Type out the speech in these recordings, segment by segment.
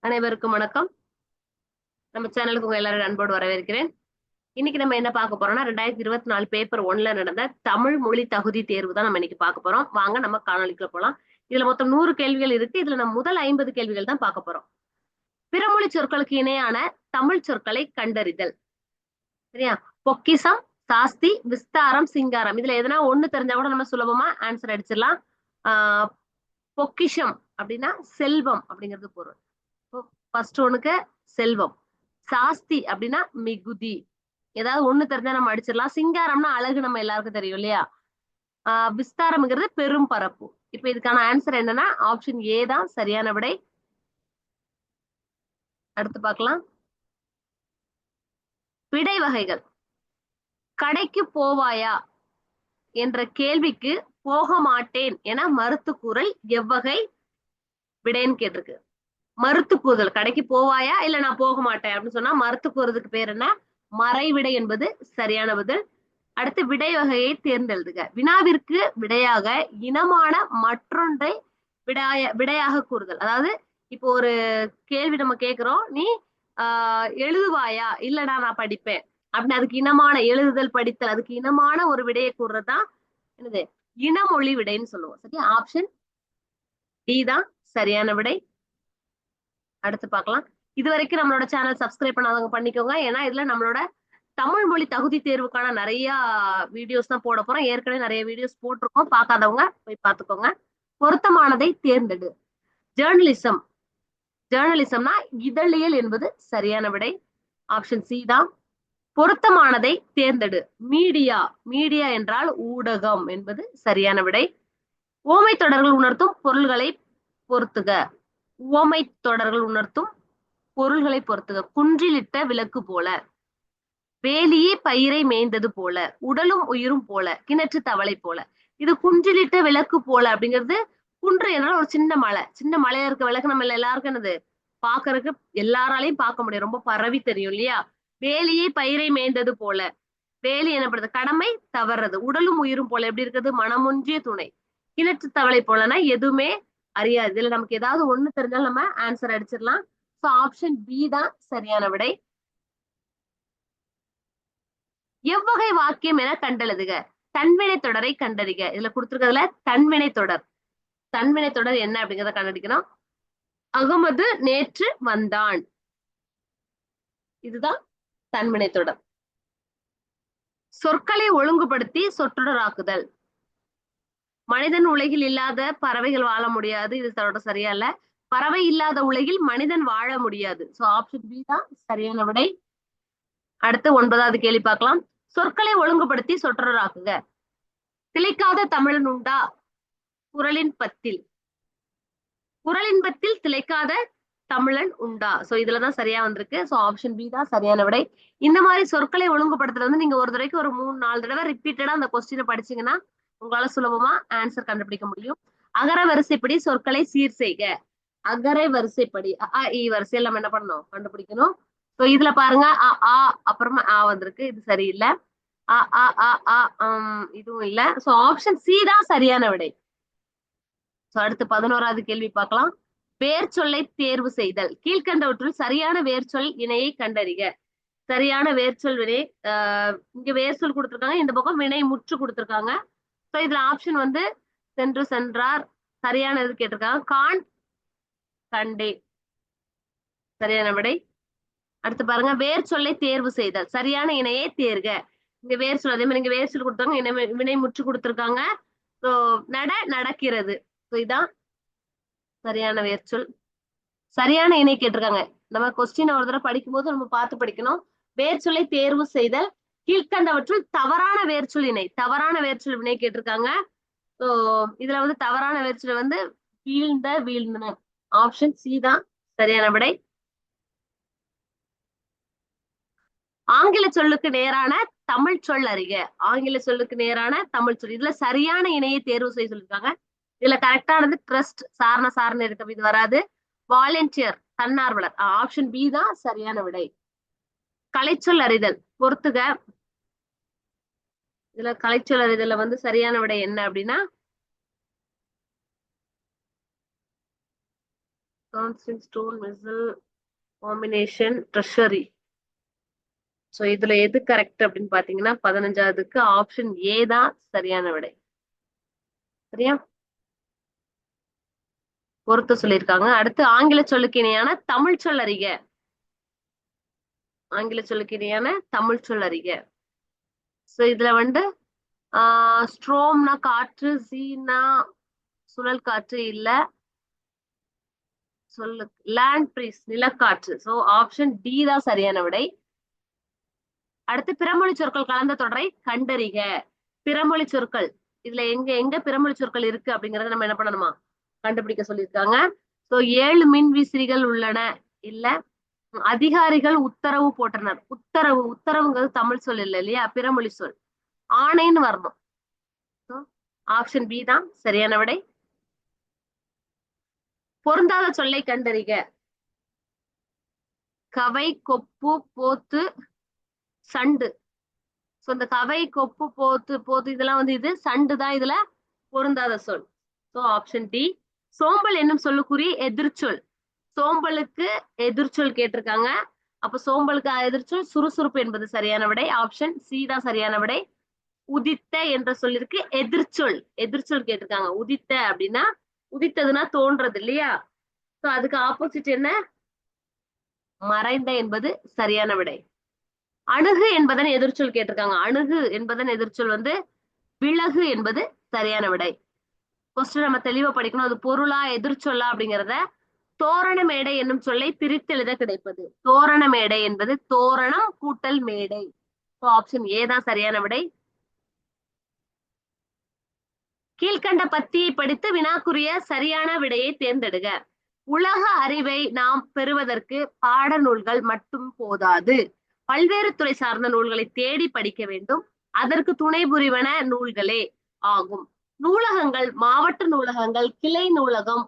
அனைவருக்கும் வணக்கம். நம்ம சேனலுக்கு உங்க எல்லாரும் அன்போடு வரவேற்கிறேன். இன்னைக்கு நம்ம என்ன பார்க்க போறோம்னா ரெண்டாயிரத்தி இருபத்தி நாலு பேப்பர் ஒன்ல நடந்த தமிழ் மொழி தகுதி தேர்வு தான் நம்ம இன்னைக்கு பார்க்க போறோம். வாங்க நம்ம காணொலிக்குள்ள போலாம். இதுல மொத்தம் நூறு கேள்விகள் இருக்கு. இதுல நம்ம முதல் ஐம்பது கேள்விகள் தான் பார்க்க போறோம். பிறமொழி சொற்களுக்கு இணையான தமிழ் சொற்களை கண்டறிதல். சரியா? பொக்கிசம் சாஸ்தி விஸ்தாரம் சிங்காரம். இதுல எதனா ஒண்ணு தெரிஞ்சா கூட நம்ம சுலபமா ஆன்சர் அடிச்சிடலாம். ஆஹ் பொக்கிஷம் அப்படின்னா செல்வம் அப்படிங்கிறது பொருள். ஃபர்ஸ்ட் ஒண்ணுக்கு செல்வம். சாஸ்தி அப்படின்னா மிகுதி. ஏதாவது ஒண்ணு தெரிஞ்சா நம்ம அடிச்சிடலாம். சிங்காரம்னா அழகு நம்ம எல்லாருக்கும் தெரியும் இல்லையா? ஆஹ் விஸ்தாரம்ங்கிறது பெரும் பரப்பு. இப்ப இதுக்கான ஆன்சர் என்னன்னா ஆப்ஷன் ஏ தான் சரியான விடை. அடுத்து பார்க்கலாம். விடை வகைகள். கடைக்கு போவாயா? என்ற கேள்விக்கு போக மாட்டேன் என மறுத்து கூறல் எவ்வகை விடைன்னு கேட்டிருக்கு. மறுத்து கூறுதல் கடைக்கு போவாயா? இல்ல நான் போக மாட்டேன் அப்படின்னு சொன்னா மறுத்து கூறுறதுக்கு பேர் என்ன? மறைவிடை என்பது சரியான பதில். அடுத்து விடை வகையை தேர்ந்தெழுதுக. வினாவிற்கு விடையாக இனமான மற்றொன்றை விடாய விடையாக கூறுதல். அதாவது இப்போ ஒரு கேள்வி நம்ம கேட்கிறோம் நீ ஆஹ் எழுதுவாயா? இல்லடா நான் படிப்பேன். அப்படின்னு அதுக்கு இனமான எழுதுதல் படித்தல் அதுக்கு இனமான ஒரு விடையை கூறுறதுதான் என்னது? இனமொழி விடைன்னு சொல்லுவோம். சரியா? ஆப்ஷன் டி தான் சரியான விடை. அடுத்து பார்க்கலாம். இது வரைக்கும் நம்மளோட சேனல் சப்ஸ்கிரைப் பண்ணாதவங்க பண்ணிக்கோங்க. ஏன்னா இதுல நம்மளோட தமிழ் மொழி தகுதி தேர்வுக்கான நிறைய வீடியோஸ் தான் போட போறோம். ஏற்கனவே நிறைய வீடியோஸ் போட்டிருக்கோம். பார்க்காதவங்க போய் பார்த்துக்கோங்க. பொருத்தமானதை தேர்ந்தெடு. ஜேர்னலிசம் ஜேர்னலிசம்னா இதழியல் என்பது சரியான விடை. ஆப்ஷன் சி தான். பொருத்தமானதை தேர்ந்தெடு. மீடியா மீடியா என்றால் ஊடகம் என்பது சரியான விடை. ஓமை தொடர்கள் உணர்த்தும் பொருள்களை பொருத்துக உவமை தொடர்கள் உணர்த்தும் பொருள்களை பொறுத்துக குன்றிலிட்ட விளக்கு போல. வேலியே பயிரை மேய்ந்தது போல. உடலும் உயிரும் போல. கிணற்று தவளை போல. இது குன்றிலிட்ட விளக்கு போல அப்படிங்கிறது குன்று என்றால் ஒரு சின்ன மலை. சின்ன மலையா இருக்க விளக்கு நம்ம எல்லாருக்கும் என்னது? பாக்குறதுக்கு எல்லாராலையும் பார்க்க முடியும். ரொம்ப பரவி தெரியும் இல்லையா? வேலியே பயிரை மேய்ந்தது போல. வேலி என்னப்படுது கடமை தவறுறது உடலும் உயிரும் போல. எப்படி இருக்குது மனமொன்றிய துணை. கிணற்று தவளை போலனா எதுவுமே அறியாது. இதுல நமக்கு ஏதாவது ஒண்ணு தெரிஞ்சாலும் நம்ம ஆன்சர் அடிச்சிடலாம். ஸோ ஆப்ஷன் பி தான் சரியான விடை. எவ்வகை வாக்கியம் என கண்டெழுதுக. தன்வினை தொடரை கண்டறிக. இதுல கொடுத்துருக்கிறதுல தன்வினை தொடர். தன்வினை தொடர் என்ன அப்படிங்கிறத கண்டடிக்கணும் அகமது நேற்று வந்தான். இதுதான் தன்வினை தொடர். சொற்களை ஒழுங்குபடுத்தி சொற்றொடராக்குதல். மனிதன் உலகில் இல்லாத பறவைகள் வாழ முடியாது. இது தன்னோட சரியா இல்ல பறவை இல்லாத உலகில் மனிதன் வாழ முடியாது. சோ ஆப்ஷன் பி தான் சரியான விடை. அடுத்து ஒன்பதாவது கேள்வி பார்க்கலாம். சொற்களை ஒழுங்குபடுத்தி சொற்றொடராக்குக. திளைக்காத தமிழன் உண்டா? குரலின் பத்தில். குரலின் பத்தில் திளைக்காத தமிழன் உண்டா? சோ இதுலதான் சரியா வந்திருக்கு. சோ ஆப்ஷன் பி தான் சரியான விடை. இந்த மாதிரி சொற்களை ஒழுங்குபடுத்துறது வந்து நீங்க ஒரு தடவைக்கு ஒரு மூணு நாலு தடவை ரிப்பீட்டடா அந்த கொஸ்டினை படிச்சீங்கன்னா உங்களால சுலபமா ஆன்சர் கண்டுபிடிக்க முடியும். அகர வரிசைப்படி சொற்களை சீர் செய்க. அகரை வரிசைப்படி அ இ வரிசையில் நம்ம என்ன பண்ணோம் கண்டுபிடிக்கணும். ஸோ இதுல பாருங்க அ ஆ அப்புறமா ஆ வந்திருக்கு இது சரியில்லை. அ அ அ இதுவும் இல்ல. ஸோ ஆப்ஷன் சி தான் சரியான விடை. ஸோ அடுத்து பதினோராவது கேள்வி பார்க்கலாம். வேர் சொல்லை தேர்வு செய்தல். கீழ்கண்டவற்றுள் சரியான வேர்ச்சொல் இணையை கண்டறிக. சரியான வேர்ச்சொல் வினை ஆஹ் இங்க வேர்ச்சொல் கொடுத்துருக்காங்க இந்த பக்கம் வினை முற்று கொடுத்துருக்காங்க. ஸோ இதுல ஆப்ஷன் வந்து சென்று சென்றார். சரியான இது கேட்டிருக்காங்க. கான் கண்டே சரியான விடை. அடுத்து பாருங்க. வேர் சொல்லை தேர்வு செய்தல். சரியான இணையை தேர்க. இங்க வேர் சொல் அதே மாதிரி இங்க வேர் சொல் கொடுத்தாங்க இணை வினை முற்று கொடுத்துருக்காங்க. ஸோ நட நடக்கிறது. ஸோ இதான் சரியான வேர்ச்சொல் சரியான இணை கேட்டிருக்காங்க. நம்ம கொஸ்டின் ஒரு தடவை படிக்கும் போது நம்ம பார்த்து படிக்கணும். வேர்ச்சொல்லை தேர்வு செய்தல் கீழ்கண்டவற்றுள் தவறான வேர்ச்சொல் இணை தவறான வேர்ச்சொல் வினை கேட்டிருக்காங்க. ஸோ இதுல வந்து தவறான வேர்ச்சொல் வந்து வீழ்ந்த வீழ்ந்தன. ஆப்ஷன் சி தான் சரியான விடை. ஆங்கில சொல்லுக்கு நேரான தமிழ் சொல் அறிக. ஆங்கில சொல்லுக்கு நேரான தமிழ் சொல். இதுல சரியான இணையை தேர்வு செய்ய சொல்லியிருக்காங்க. இதுல கரெக்டானது ட்ரஸ்ட் சாரண சாரண இருக்க இது வராது. வாலண்டியர் தன்னார்வலர். ஆப்ஷன் பி தான் சரியான விடை. கலைச்சொல் அறிதல் பொறுத்துக. இதுல கலைச்சொலர் இதுல வந்து சரியான விடை என்ன அப்படின்னா? Constant stone missile combination treasury so இதுல எது கரெக்ட் அப்படின்னு பாத்தீங்கன்னா பதினஞ்சாவதுக்கு ஆப்ஷன் ஏ தான் சரியான விடை. சரியா? பொறுத்து சொல்லியிருக்காங்க. அடுத்து ஆங்கில சொல்லுக்கு இணையான தமிழ் சொல் அறிக ஆங்கில சொல்லுக்கு இணையான தமிழ் சொல் அறிக சோ இதுல வந்து ஆஹ் ஸ்ட்ரோம்னா காற்று சீனா சுழல் காற்று இல்ல. சொல்லு லேண்ட் பிரீஸ் நிலக்காற்று. சோ ஆப்ஷன் டி தான் சரியான விடை. அடுத்து பிறமொழி சொற்கள் கலந்த தொடரை கண்டறிக. பிறமொழி சொற்கள். இதுல எங்க எங்க பிறமொழி சொற்கள் இருக்கு அப்படிங்கறத நம்ம என்ன பண்ணணுமா? கண்டுபிடிக்க சொல்லியிருக்காங்க. சோ ஏழு மின் விசிறிகள் உள்ளன இல்ல. அதிகாரிகள் உத்தரவு போட்டனர். உத்தரவு உத்தரவுங்கிறது தமிழ் சொல் இல்ல இல்லையா? பிறமொழி சொல். ஆணைன்னு வரணும். ஆப்ஷன் பி தான். சரியான விடை. பொருந்தாத சொல்லை கண்டறிக. கவை கொப்பு போத்து சண்டு. ஸோ இந்த கவை கொப்பு போத்து போத்து இதெல்லாம் வந்து இது. சண்டு தான் இதுல பொருந்தாத சொல். சோ ஆப்ஷன் டி சோம்பல் என்னும் சொல்லுக்குரிய எதிர்ச்சொல். சோம்பலுக்கு எதிர்ச்சொல் கேட்டிருக்காங்க. அப்ப சோம்பலுக்கு எதிர்ச்சொல் சுறுசுறுப்பு என்பது சரியான விடை. ஆப்ஷன் சி தான் சரியான விடை. உதித்த என்ற சொல்லிற்கு எதிர்ச்சொல் எதிர்ச்சொல் கேட்டிருக்காங்க. உதித்த அப்படின்னா உதித்ததுன்னா தோன்றது இல்லையா? சோ அதுக்கு ஆப்போசிட் என்ன? மறைந்த என்பது சரியான விடை. அணுகு என்பதன் எதிர்ச்சொல் கேட்டிருக்காங்க. அணுகு என்பதன் எதிர்ச்சொல் வந்து விலகு என்பது சரியான விடை. கொஸ்டின் நம்ம தெளிவா படிக்கணும். அது பொருளா எதிர்ச்சொல்லா அப்படிங்கிறத தோரண மேடை என்னும் சொல்லை பிரித்தெழுத கிடைப்பது. தோரண மேடை என்பது தோரணம் கூட்டல் மேடை. ஆப்ஷன் ஏ தான் சரியான விடை. கீழ்கண்ட பத்தியை படித்து வினாக்குரிய சரியான விடையை தேர்ந்தெடுக. உலக அறிவை நாம் பெறுவதற்கு பாட நூல்கள் மட்டும் போதாது. பல்வேறு துறை சார்ந்த நூல்களை தேடி படிக்க வேண்டும். அதற்கு துணை புரிவன நூல்களே ஆகும். நூலகங்கள் மாவட்ட நூலகங்கள் கிளை நூலகம்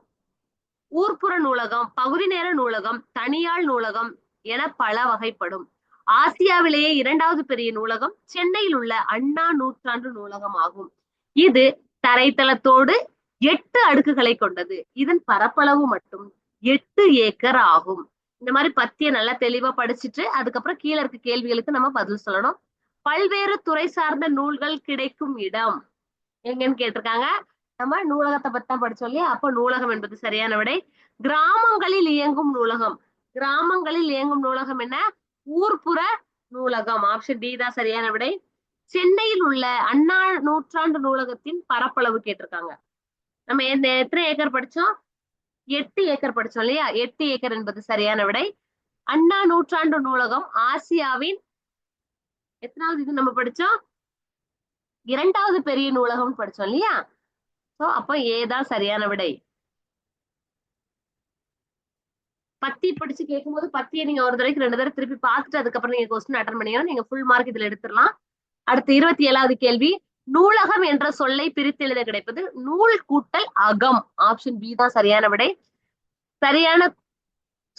ஊர்ப்புற நூலகம் பகுதி நேர நூலகம் தனியாள் நூலகம் என பல வகைப்படும். ஆசியாவிலேயே இரண்டாவது பெரிய நூலகம் சென்னையில் உள்ள அண்ணா நூற்றாண்டு நூலகம் ஆகும். இது தரைத்தளத்தோடு எட்டு அடுக்குகளை கொண்டது. இதன் பரப்பளவு மட்டும் எட்டு ஏக்கர் ஆகும். இந்த மாதிரி பத்திய நல்லா தெளிவா படிச்சுட்டு அதுக்கப்புறம் கீழே இருக்க கேள்விகளுக்கு நம்ம பதில் சொல்லணும். பல்வேறு துறை சார்ந்த நூல்கள் கிடைக்கும் இடம். எங்கன்னு கேட்டிருக்காங்க. நம்ம நூலகத்தை பத்தி தான் படிச்சோம் இல்லையா? அப்போ நூலகம் என்பது சரியான விடை. கிராமங்களில் இயங்கும் நூலகம். கிராமங்களில் இயங்கும் நூலகம் என்ன? ஊர்ப்புற நூலகம். ஆப்ஷன் டி தான் சரியான விடை. சென்னையில் உள்ள அண்ணா நூற்றாண்டு நூலகத்தின் பரப்பளவு கேட்டிருக்காங்க. நம்ம எந்த எத்தனை ஏக்கர் படிச்சோம்? எட்டு ஏக்கர் படிச்சோம் இல்லையா? எட்டு ஏக்கர் என்பது சரியான விடை. அண்ணா நூற்றாண்டு நூலகம் ஆசியாவின் எத்தனாவது இது நம்ம படிச்சோம்? இரண்டாவது பெரிய நூலகம்னு படிச்சோம் இல்லையா? சோ அப்போ ஏதான் சரியான விடை. பத்தி படிச்சு கேட்கும்போது பத்தியை நீங்க ஒரு தடவைக்கு ரெண்டு தடவை திருப்பி பார்த்துட்டு அதுக்கப்புறம் நீங்க கொஸ்டின் அட்டன் பண்ணீங்கன்னா நீங்க ஃபுல் மார்க் இதுல எடுத்துடலாம். அடுத்து இருபத்தி ஏழாவது கேள்வி. நூலகம் என்ற சொல்லை பிரித்து எழுத கிடைப்பது நூல் கூட்டல் அகம். ஆப்ஷன் பி தான் சரியான விடை. சரியான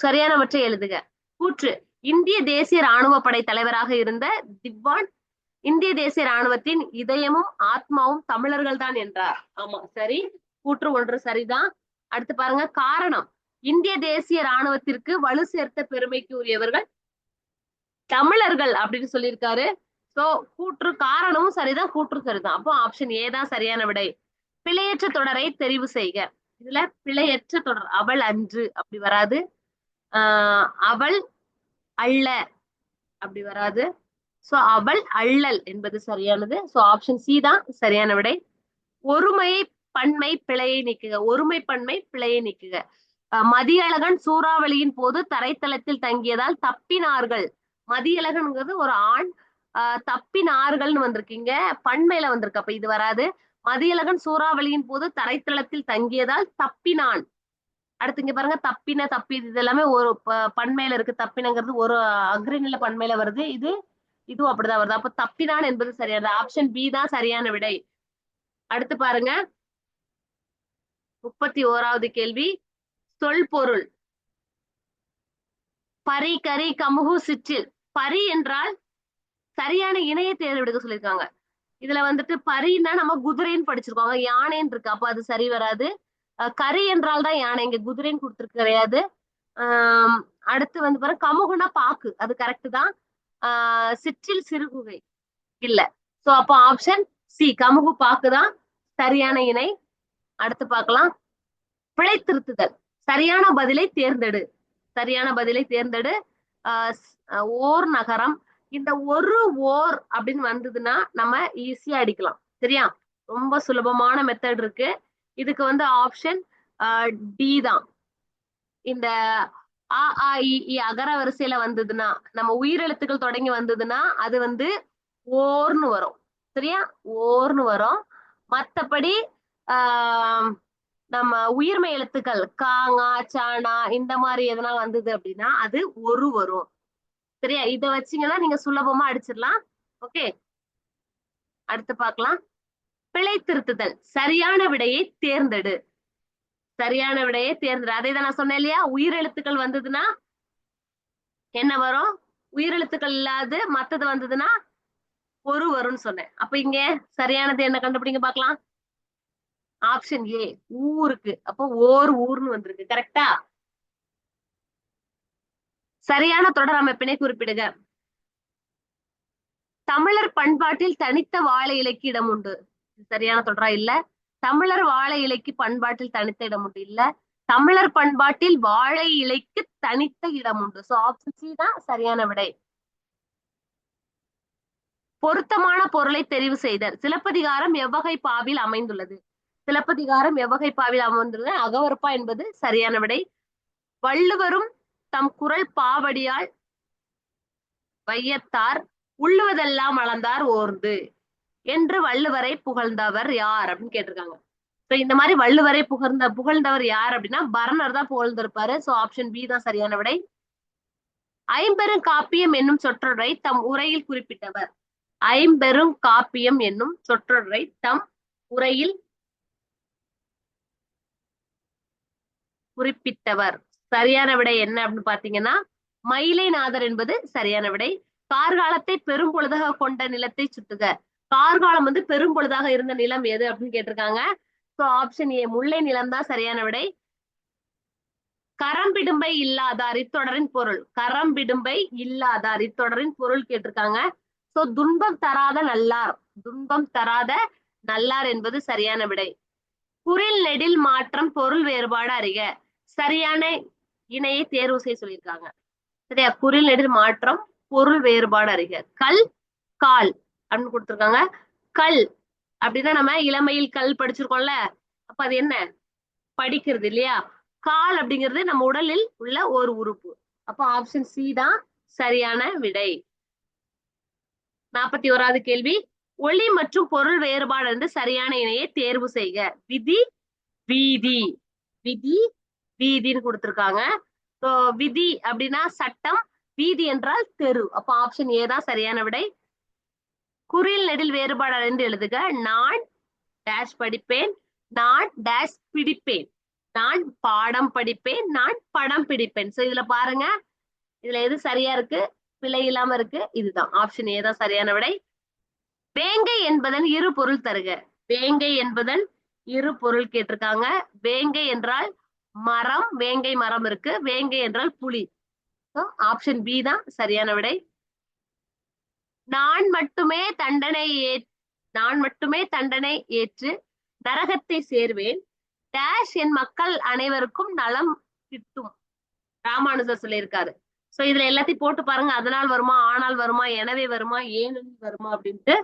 சரியானவற்றை எழுதுக. கூற்று. இந்திய தேசிய ராணுவ படை தலைவராக இருந்த திவான் இந்திய தேசிய ராணுவத்தின் இதயமும் ஆத்மாவும் தமிழர்கள் தான் என்றார். ஆமா சரி. கூற்று ஒன்று சரிதான். அடுத்து பாருங்க காரணம். இந்திய தேசிய ராணுவத்திற்கு வலு சேர்த்த பெருமைக்கு உரியவர்கள் தமிழர்கள் அப்படின்னு சொல்லியிருக்காரு. சோ கூற்று காரணமும் சரிதான் கூற்று சரிதான். அப்போ ஆப்ஷன் ஏ தான் சரியான விடை. பிழையற்ற தொடரை தெரிவு செய்க. இதுல பிழையற்ற தொடர் அவள் அன்று அப்படி வராது. ஆஹ் அவள் அல்ல அப்படி வராது. சோ அவள் அள்ளல் என்பது சரியானது. சோ ஆப்ஷன் சி தான் சரியான விடை. ஒருமையை பன்மை பிழையை நீக்குக. ஒருமை பன்மை பிழையை நீக்குக. அஹ் மதியழகன் சூறாவளியின் போது தரைத்தளத்தில் தங்கியதால் தப்பினார்கள். மதியழகன்ங்கிறது ஒரு ஆண். தப்பினார்கள்னு வந்திருக்கீங்க. பண்மையில வந்திருக்கு. அப்ப இது வராது. மதியழகன் சூறாவளியின் போது தரைத்தளத்தில் தங்கியதால் தப்பினான். அடுத்து இங்க பாருங்க. தப்பின தப்பி இது எல்லாமே ஒரு பண்மையில பன்மையில இருக்கு. தப்பினங்கிறது ஒரு அக்ரிநில பன்மையில வருது. இது இதுவும் அப்படிதான் வருது. அப்ப தப்பினான் என்பது சரியானது. ஆப்ஷன் பி தான் சரியான விடை. அடுத்து பாருங்க. முப்பத்தி ஓராவது கேள்வி. சொல் பொருள். பரி கரி கமுகு சிற்றில். பரி என்றால் சரியான இணையை தேர்வெடுக்க சொல்லியிருக்காங்க. இதுல வந்துட்டு பரின்னா நம்ம குதிரைன்னு படிச்சிருக்கோங்க யானைன்னு இருக்கு. அப்ப அது சரி வராது. கரி என்றால் தான் யானை. இங்க குதிரைன்னு கொடுத்துருக்கு கிடையாது. ஆஹ் அடுத்து வந்து பாருங்க. கமுகுனா பாக்கு. அது கரெக்ட் தான். ஆஹ் சிற்றில் சிறுகுகை இல்ல. சோ அப்போ ஆப்ஷன் சி கமுகு பாக்குதான் சரியான இணை. அடுத்து பார்க்கலாம். பிழை திருத்துதல். சரியான பதிலை தேர்ந்தெடு. சரியான பதிலை தேர்ந்தெடு. ஆஹ் ஓர் நகரம். இந்த ஒரு ஓர் அப்படின்னு வந்ததுன்னா நம்ம ஈஸியா அடிக்கலாம். சரியா? ரொம்ப சுலபமான மெத்தட் இருக்கு. இதுக்கு வந்து ஆப்ஷன் டி தான். இந்த அ ஆ இ இ அகர வரிசையில வந்ததுன்னா நம்ம உயிரெழுத்துக்கள் தொடங்கி வந்ததுன்னா அது வந்து ஓர்னு வரும். சரியா? ஓர்னு வரும். மத்தபடி ஆஹ் நம்ம உயிர்மை எழுத்துக்கள் காங்கா சானா இந்த மாதிரி எதனா வந்தது அப்படின்னா அது ஒரு வரும். சரியா? இத வச்சீங்கன்னா நீங்க சுலபமா அடிச்சிடலாம். ஓகே? அடுத்து பார்க்கலாம். பிழை திருத்துதல் சரியான விடையை தேர்ந்தெடு. சரியான விடையை தேர்ந்தெடு. அதை தான் நான் சொன்னேன் இல்லையா? உயிரெழுத்துக்கள் வந்ததுன்னா என்ன வரும்? உயிரெழுத்துக்கள் இல்லாது மத்தது வந்ததுன்னா ஒரு வரும்னு சொன்னேன். அப்ப இங்க சரியானது என்ன கண்டுபிடிங்க பாக்கலாம் ஆப்ஷன் ஏ ஊருக்கு அப்போ ஓர் ஊர்னு வந்திருக்கு. கரெக்டா சரியான தொடர் அமைப்பினை குறிப்பிடுக. தமிழர் பண்பாட்டில் தனித்த வாழை இலைக்கு இடம் உண்டு. சரியான தொடரா இல்ல? தமிழர் வாழை இலைக்கு பண்பாட்டில் தனித்த இடம் உண்டு. இல்ல தமிழர் பண்பாட்டில் வாழை இலைக்கு தனித்த இடம் உண்டு. சோ ஆப்ஷன் சி தான் சரியான விடை. பொருத்தமான பொருளை தெரிவு செய்தல். சிலப்பதிகாரம் எவ்வகை பாவில் அமைந்துள்ளது. சிலப்பதிகாரம் எவ்வகை பாவில் அமைந்துள்ளது. அகவற்பா என்பது சரியான விடை. வள்ளுவரும் தம் குரல் பாவடியால் வையத்தார் உள்ளுவதெல்லாம் அளந்தார் ஓர்ந்து. என்று வள்ளுவரை புகழ்ந்தவர் யார் அப்படின்னு கேட்டிருக்காங்க. ஸோ இந்த மாதிரி வள்ளுவரை புகழ்ந்த புகழ்ந்தவர் யார் அப்படின்னா பரணர் தான் புகழ்ந்திருப்பாரு. ஸோ ஆப்ஷன் பி தான் சரியான விடை. ஐம்பெரும் காப்பியம் என்னும் சொற்றொடரை தம் உரையில் குறிப்பிட்டவர். ஐம்பெரும் காப்பியம் என்னும் சொற்றொடரை தம் உரையில் குறிப்பிட்டவர். சரியான விடை என்ன அப்படின்னு பாத்தீங்கன்னா மயிலைநாதர் என்பது சரியான விடை. கார்காலத்தை பெரும்பொழுதாக கொண்ட நிலத்தை சுட்டுக. கார்காலம் வந்து பெரும்பொழுதாக இருந்த நிலம் எது அப்படின்னு கேட்டிருக்காங்க. சோ ஆப்ஷன் ஏ முல்லை நிலம் தான் சரியான விடை. கரம்பிடும்பை இல்லாதார் இத்தொடரின் பொருள். கரம்பிடும்பை இல்லாதார் இத்தொடரின் பொருள் கேட்டிருக்காங்க. சோ துன்பம் தராத நல்லார். துன்பம் தராத நல்லார் என்பது சரியான விடை. குரில் நெடில் மாற்றம் பொருள் வேறுபாடு அறிக. சரியான இணையை தேர்வு செய்ய சொல்லியிருக்காங்க. சரியா? குரில் நெடில் மாற்றம் பொருள் வேறுபாடு அறிக. கல் கால். அப்படின்னு கொடுத்திருக்காங்க. கல் அப்படின்னா நம்ம இளமையில் கல் படிச்சிருக்கோம்ல. அப்ப அது என்ன? படிக்கிறது இல்லையா? கால் அப்படிங்கிறது நம்ம உடலில் உள்ள ஒரு உறுப்பு. அப்ப ஆப்ஷன் சி தான் சரியான விடை. நாற்பத்தி ஓராவது கேள்வி. ஒளி மற்றும் பொருள் வேறுபாடு என்று சரியான இணையை தேர்வு செய்க. விதி வீதி. விதி வீதின்னு கொடுத்திருக்காங்க. விதி அப்படின்னா சட்டம் வீதி என்றால் தெரு. அப்ப ஆப்ஷன் ஏ தான் சரியான விடை. குறில் நெடில் வேறுபாடு அறிந்து எழுதுக. நான் டேஷ் படிப்பேன். நான் டேஷ் பிடிப்பேன். நான் பாடம் படிப்பேன். நான் படம் பிடிப்பேன். சோ இதுல பாருங்க. இதுல எது சரியா இருக்கு? பிழை இல்லாம இருக்கு. இதுதான். ஆப்ஷன் ஏ தான் சரியான விடை. வேங்கை என்பதன் இரு பொருள் தருக. வேங்கை என்பதன் இரு பொருள் கேட்டிருக்காங்க. வேங்கை என்றால் மரம் வேங்கை மரம் இருக்கு. வேங்கை என்றால் புலி. ஆப்ஷன் பி தான் சரியான விடை. நான் மட்டுமே தண்டனை ஏ நான் மட்டுமே தண்டனை ஏற்று நரகத்தை சேர்வேன். டேஷ் என் மக்கள் அனைவருக்கும் நலம் கிட்டும். ராமானுஜர் சொல்லியிருக்காரு. சோ இதுல எல்லாத்தையும் போட்டு பாருங்க. அதனால் வருமா ஆனால் வருமா எனவே வருமா ஏனெனில் வருமா அப்படின்ட்டு.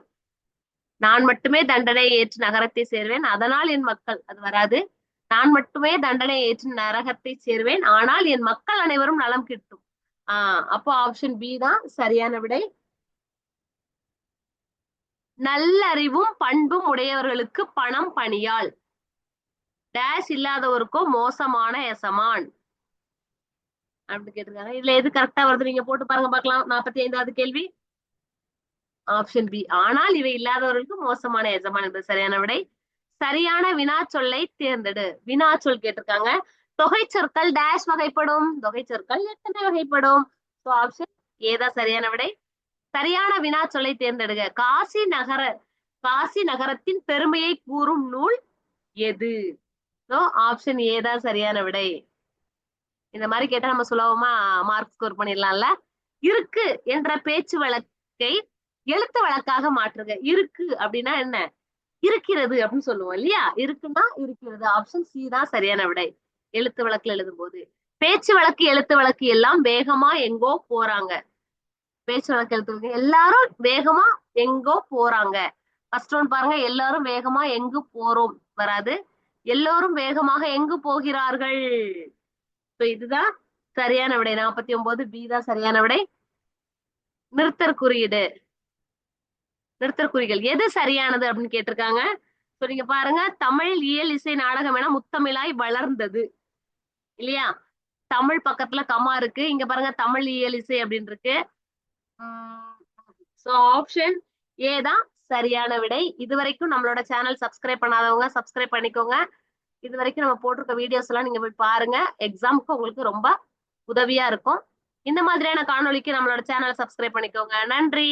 நான் மட்டுமே தண்டனை ஏற்று நகரத்தை சேர்வேன். அதனால் என் மக்கள் அது வராது. நான் மட்டுமே தண்டனை ஏற்று நரகத்தை சேர்வேன். ஆனால் என் மக்கள் அனைவரும் நலம் கிட்டும். ஆஹ் அப்போ ஆப்ஷன் பி தான் சரியான விடை. நல்லறிவும் பண்பும் உடையவர்களுக்கு பணம் பணியால் டேஷ் இல்லாதவருக்கோ மோசமான எசமான். அப்படி கேட்டிருக்காங்க. இதுல எது கரெக்டா வருது? நீங்க போட்டு பாருங்க பார்க்கலாம். நாற்பத்தி ஐந்தாவது கேள்வி. ஆப்ஷன் பி ஆனால் இவை இல்லாதவர்களுக்கு மோசமான எஜமான் என்பது சரியான விடை. சரியான வினா சொல்லை தேர்ந்தெடு. வினா சொல் கேட்டிருக்காங்க. தொகை சொற்கள் டேஷ் வகைப்படும். தொகை சொற்கள் எத்தனை வகைப்படும்? ஆப்ஷன் ஏதா சரியான விடை. சரியான வினா சொல்லை தேர்ந்தெடுக காசி நகர காசி நகரத்தின் பெருமையை கூறும் நூல் எது? ஆப்ஷன் ஏ தான் சரியான விடை. இந்த மாதிரி கேட்டா நம்ம சுலபமா மார்க் ஸ்கோர் பண்ணிடலாம்ல. இருக்கு என்ற பேச்சு வழக்கை எழுத்து வழக்காக மாற்றுங்க. இருக்கு அப்படின்னா என்ன? இருக்கிறது அப்படின்னு சொல்லுவோம் இல்லையா? இருக்குன்னா இருக்கிறது. ஆப்ஷன் சி தான் சரியான விடை. எழுத்து வழக்குல எழுதும் போது பேச்சு வழக்கு எழுத்து வழக்கு எல்லாம் வேகமா எங்கோ போறாங்க. பேச்சு வழக்கு எழுத்து எல்லாரும் வேகமா எங்கோ போறாங்க. ஃபர்ஸ்ட் ஒன் பாருங்க எல்லாரும் வேகமா எங்கு போறோம்? வராது. எல்லோரும் வேகமாக எங்கு போகிறார்கள்? இதுதான் சரியான விடை. நாற்பத்தி ஒன்பது பி தான் சரியான விடை. நிறுத்தற் குறியீடு. நிறுத்தற் குறிகள். எது சரியானது அப்படின்னு கேட்டிருக்காங்க? So நீங்க பாருங்க. தமிழ் இயல் இசை நாடகம் என முத்தமிழாய் வளர்ந்தது. இல்லையா? தமிழ் பக்கத்துல கமா இருக்கு. இங்க பாருங்க தமிழ் இயல் இசை அப்படின்னு இருக்கு. ஸோ ஆப்ஷன் ஏ தான் சரியான விடை. இது வரைக்கும் நம்மளோட சேனல் சப்ஸ்கிரைப் பண்ணாதவங்க சப்ஸ்கிரைப் பண்ணிக்கோங்க. இது வரைக்கும் நம்ம போட்டிருக்க வீடியோஸ் எல்லாம் நீங்க போய் பாருங்க. எக்ஸாமுக்கு உங்களுக்கு ரொம்ப உதவியா இருக்கும். இந்த மாதிரியான காணொலிக்கு நம்மளோட சேனலை சப்ஸ்கிரைப் பண்ணிக்கோங்க. நன்றி.